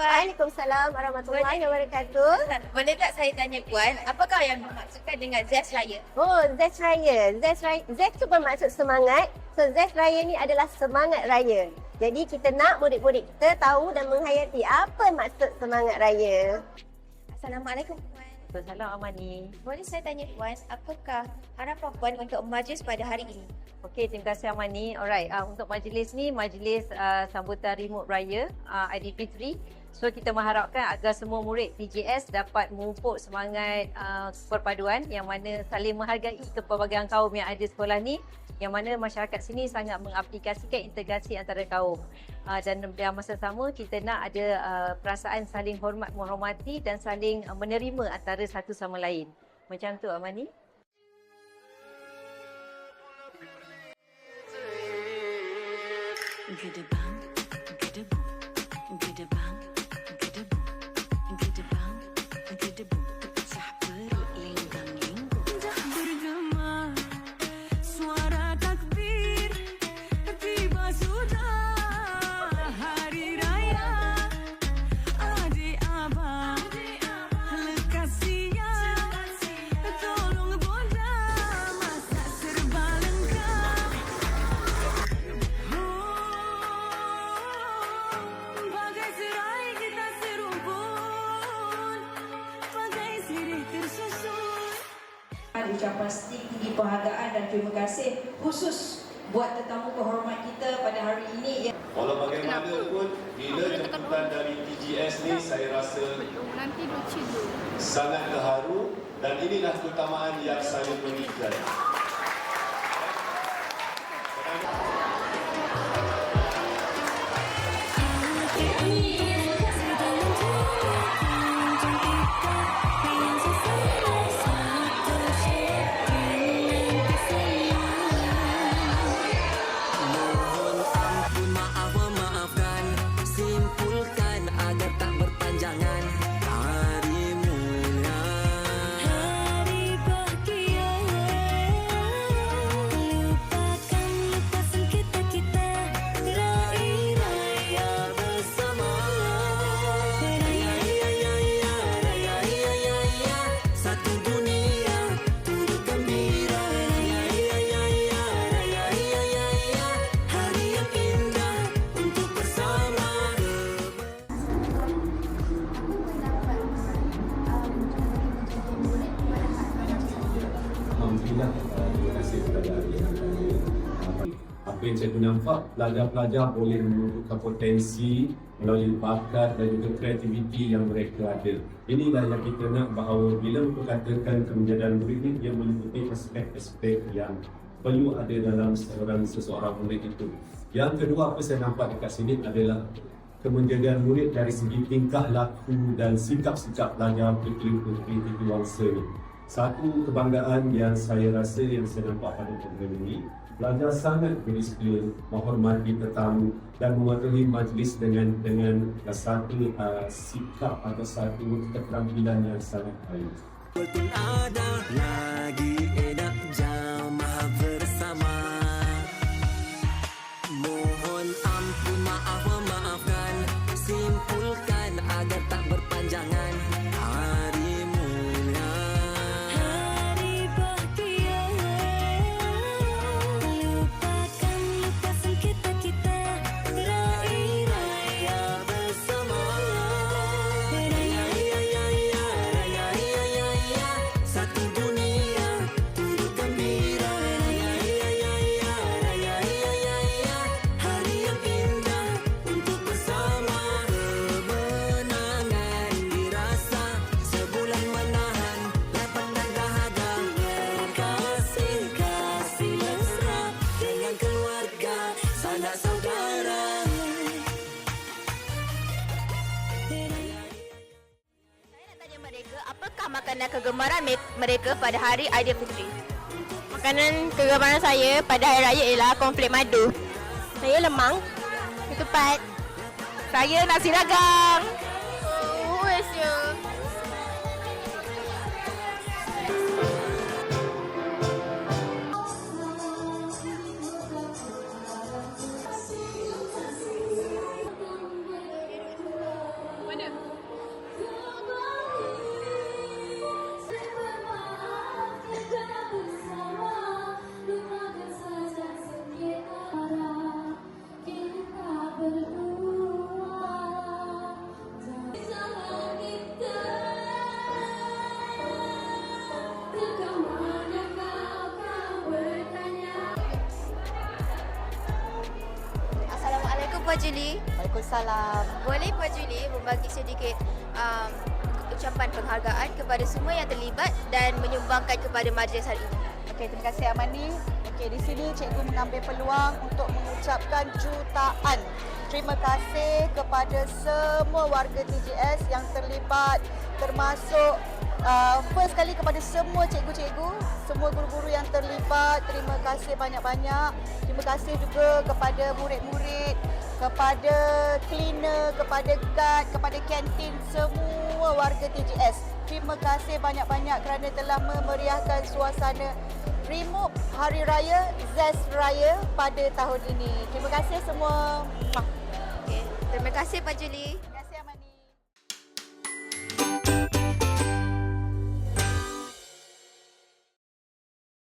Puan. Waalaikumsalam warahmatullahi wabarakatuh. Boleh tak saya tanya Puan, apakah yang dimaksudkan dengan Zest Raya? Oh, Zest Raya. Zest Raya. Zest tu bermaksud semangat. So, Zest Raya ni adalah semangat raya. Jadi, kita nak murid-murid kita tahu dan menghayati apa maksud semangat raya. Assalamualaikum Puan. Salam Amani. Boleh saya tanya Puan, apakah harapan Puan untuk majlis pada hari ini? Okey, terima kasih Amani. Alright, uh, untuk majlis ni, majlis uh, sambutan remote raya uh, IDP3. So kita mengharapkan agar semua murid PJS dapat memupuk semangat uh, perpaduan yang mana saling menghargai kepelbagaian kaum yang ada sekolah ni yang mana masyarakat sini sangat mengaplikasikan integrasi antara kaum. Uh, dan dalam masa sama kita nak ada uh, perasaan saling hormat menghormati dan saling uh, menerima antara satu sama lain. Macam tu Amani. Gedebang, gedebung, ucapan sting tinggi penghargaan dan terima kasih khusus buat tetamu kehormat kita pada hari ini. Walau bagaimanapun, bila jemputan dari TGS ni saya rasa sangat terharu dan inilah keutamaan yang saya berikan. Yang saya nampak, pelajar-pelajar boleh menunjukkan potensi melalui bakat dan juga kreativiti yang mereka ada. Inilah yang kita nak bahawa bila berkatakan kemenjadian murid ini, dia meliputi aspek-aspek yang perlu ada dalam seorang seseorang murid itu. Yang kedua apa saya nampak dekat sini adalah kemenjadian murid dari segi tingkah laku dan sikap-sikap pelajar puteri-puteri di bangsa ini. Satu kebanggaan yang saya rasa yang saya nampak pada program ini, pelajar sangat berdisiplin, menghormati tetamu dan mewakili majlis dengan dengan satu uh, sikap atau satu keterampilan yang sangat baik. Pun ada lagi enak jamaah makanan kegemaran me- mereka pada hari Aidilfitri? Makanan kegemaran saya pada hari raya ialah konflik madu. Saya lemang, ketupat. Saya nasi dagang. Oh, Puan Julie. Waalaikumsalam. Boleh Puan Julie membagi sedikit um, ucapan penghargaan kepada semua yang terlibat dan menyumbangkan kepada majlis hari ini. Okey, terima kasih Amani. Okey, di sini cikgu mengambil peluang untuk mengucapkan jutaan terima kasih kepada semua warga TGS yang terlibat termasuk uh, first kali kepada semua cikgu-cikgu, semua guru-guru yang terlibat. Terima kasih banyak-banyak. Terima kasih juga kepada murid-murid, kepada cleaner, kepada guard, kepada kantin semua warga TGS. Terima kasih banyak-banyak kerana telah memeriahkan suasana Remove Hari Raya Zest Raya pada tahun ini. Terima kasih semua. Okay. Terima kasih Puan Julie.